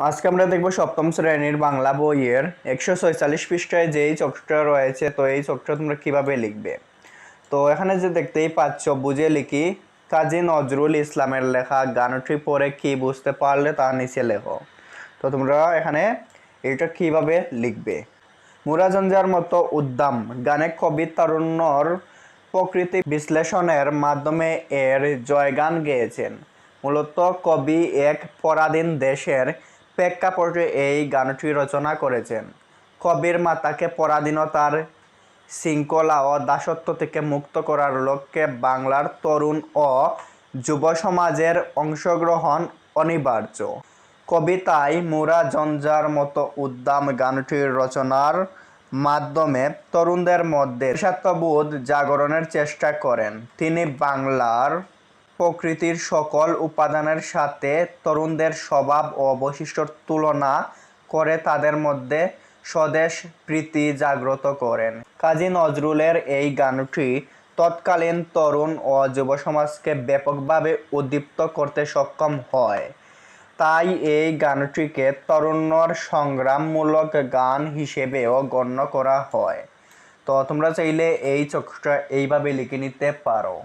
আজকে আমরা দেখব সপ্তম শ্রেণির বাংলা বইয়ের একশো ছয়চল্লিশ পৃষ্ঠায় যেই চকটা রয়েছে, তো এই চকটা তোমরা কীভাবে লিখবে? তো এখানে যে দেখতেই পাচ্ছ, বুঝে লিখি, কাজী নজরুল ইসলামের লেখা, গানটি পড়ে কি বুঝতে পারলে তা নিচে লেখো। তো তোমরা এখানে এটা কীভাবে লিখবে? মুরাজঞ্জার মতো উদ্দাম, গানে কবি তারুণ্যর প্রকৃতি বিশ্লেষণের মাধ্যমে এর জয়গান গেয়েছেন। মূলত কবি এক পরাধীন দেশের প্রেক্ষাপটে এই গানটি রচনা করেছেন। কবির মাতাকে পরাধীনতার শৃঙ্খলা ও দাসত্ব থেকে মুক্ত করার লক্ষ্যে বাংলার তরুণ ও যুব সমাজের অংশগ্রহণ অনিবার্য। কবিতায় মুরা জঞ্জার মতো উদ্দাম গানটির রচনার মাধ্যমে তরুণদের মধ্যে দেশাত্মবোধ জাগরণের চেষ্টা করেন। তিনি বাংলার প্রকৃতির সকল উপাদানের সাথে তরুণদের স্বভাব ও বৈশিষ্ট্যর তুলনা করে তাদের মধ্যে স্বদেশ প্রীতি জাগ্রত করেন। কাজী নজরুলের এই গানটি তৎকালীন তরুণ ও যুব সমাজকে ব্যাপকভাবে উদ্দীপ্ত করতে সক্ষম হয়। তাই এই গানটিকে তরুণর সংগ্রামমূলক গান হিসেবেও গণ্য করা হয়। তো তোমরা চাইলে এই চক্রটা এইভাবে লিখে নিতে পারো।